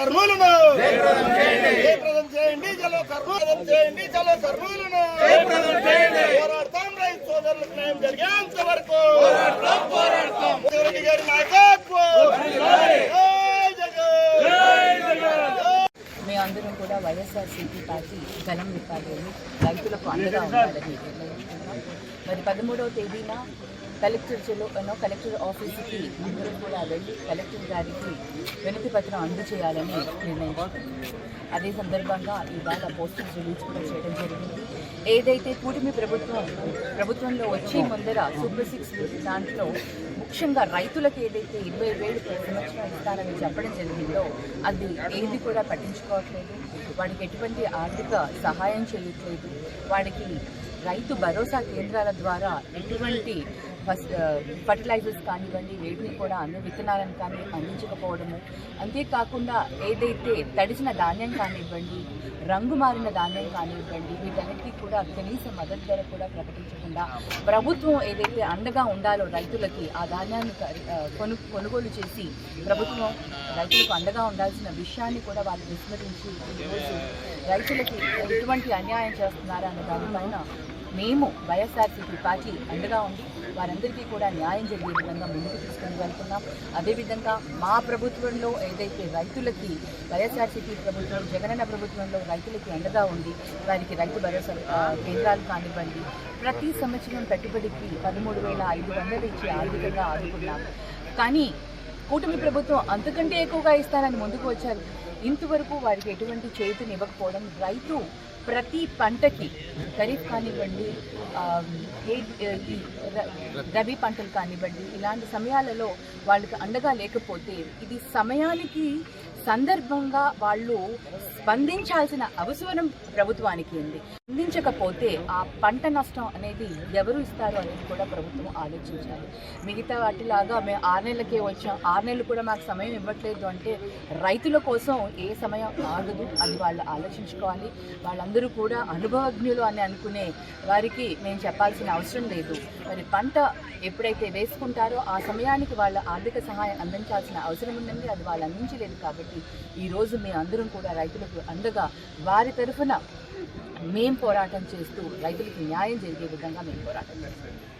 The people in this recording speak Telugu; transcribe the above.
కర్నూలును. జయప్రదం చేయండి. చలో కర్నూలు. చేయండి చలో కర్నూలును. పోరాడతాం రైతు సోదరులకు న్యాయం జరిగేంత వరకు. రెడ్డి గారి నాయకత్వం. జై జగన్. మేమందరం కూడా వైఎస్ఆర్సీపీ పార్టీ గలం విప్పాలని రైతులకు అండగా ఉండాలని మరి పదమూడవ తేదీన కలెక్టర్ చెలో కలెక్టర్ ఆఫీసుకి అందరూ కూడా వెళ్ళి కలెక్టర్ గారికి వినతి పత్రం అందజేయాలని నిర్ణయించుకున్నాం అదే సందర్భంగా ఇవాళ పోస్టర్స్ రిలీజ్ కూడా చేయడం జరిగింది. ఏదైతే కూటమి ప్రభుత్వం ప్రభుత్వంలో వచ్చి ముందర సూపర్ సిక్స్ దాంట్లో ముఖ్యంగా రైతులకు ఏదైతే ఇరవై వేలు ప్రతి సంవత్సరం ఇస్తారని చెప్పడం జరిగిందో అది ఏది కూడా పట్టించుకోవట్లేదు. వాడికి ఎటువంటి ఆర్థిక సహాయం చేయట్లేదు. వాడికి రైతు భరోసా కేంద్రాల ద్వారా ఎటువంటి ఫస్ట్ ఫర్టిలైజర్స్ కానివ్వండి వేటిని కూడా అన్ని విత్తనాలను కానీ అందించకపోవడము. అంతేకాకుండా ఏదైతే తడిసిన ధాన్యం కానివ్వండి రంగు మారిన ధాన్యం కానివ్వండి వీటన్నిటికీ కూడా కనీస మద్దతు ధర కూడా ప్రకటించకుండా ప్రభుత్వం ఏదైతే అండగా ఉండాలో రైతులకి ఆ ధాన్యాన్ని కొను కొనుగోలు చేసి ప్రభుత్వం రైతులకు అండగా ఉండాల్సిన విషయాన్ని కూడా వాళ్ళు విస్మరించి ఈరోజు రైతులకి ఎటువంటి అన్యాయం చేస్తున్నారన్న దానిపైన మేము వైఎస్ఆర్సీపీ పార్టీ అండగా ఉండి వారందరికీ కూడా న్యాయం జరిగే విధంగా ముందుకు తీసుకుని వెళ్తున్నాం. అదేవిధంగా మా ప్రభుత్వంలో ఏదైతే రైతులకి వైఎస్ఆర్సీపీ ప్రభుత్వం జగనన్న ప్రభుత్వంలో రైతులకి అండగా ఉండి వారికి రైతు భరోసా కేంద్రాలు కానివ్వండి ప్రతి సంవత్సరం పెట్టుబడికి పదమూడు వేల ఐదు వందలు ఇచ్చి ఆర్థికంగా ఆదుకున్నాం. కానీ కూటమి ప్రభుత్వం అంతకంటే ఎక్కువగా ఇస్తానని ముందుకు వచ్చారు. ఇంతవరకు వారికి ఎటువంటి చేతిని ఇవ్వకపోవడం రైతు ప్రతి పంటకి ఖరీఫ్ కానివ్వండి ఈ ర- రబీ పంటలు కానివ్వండి ఇలాంటి సమయాలలో వాళ్ళకి అండగా లేకపోతే ఇది సమయానికి సందర్భంగా వాళ్ళు స్పందించాల్సిన అవసరం ప్రభుత్వానికి ఉంది స్పందించకపోతే ఆ పంట నష్టం అనేది ఎవరు ఇస్తారు అనేది కూడా ప్రభుత్వం ఆలోచించాలి. మిగతా వాటిలాగా మేము ఆరు నెలలకే వచ్చాం ఆరు నెలలు కూడా మాకు సమయం ఇవ్వట్లేదు అంటే రైతుల కోసం ఏ సమయం ఆగదు అది వాళ్ళు ఆలోచించుకోవాలి. వాళ్ళందరూ కూడా అనుభవజ్ఞులు అని అనుకునే వారికి మేము చెప్పాల్సిన అవసరం లేదు. మరి పంట ఎప్పుడైతే వేసుకుంటారో ఆ సమయానికి వాళ్ళ ఆర్థిక సహాయం అందించాల్సిన అవసరం ఉందండి. అది వాళ్ళు అందించలేదు కాబట్టి ఈరోజు మీ అందరం కూడా రైతులకు అందగా వారి తరఫున మేం పోరాటం చేస్తూ రైతులకు న్యాయం జరిగే విధంగా మేము పోరాటం చేస్తాం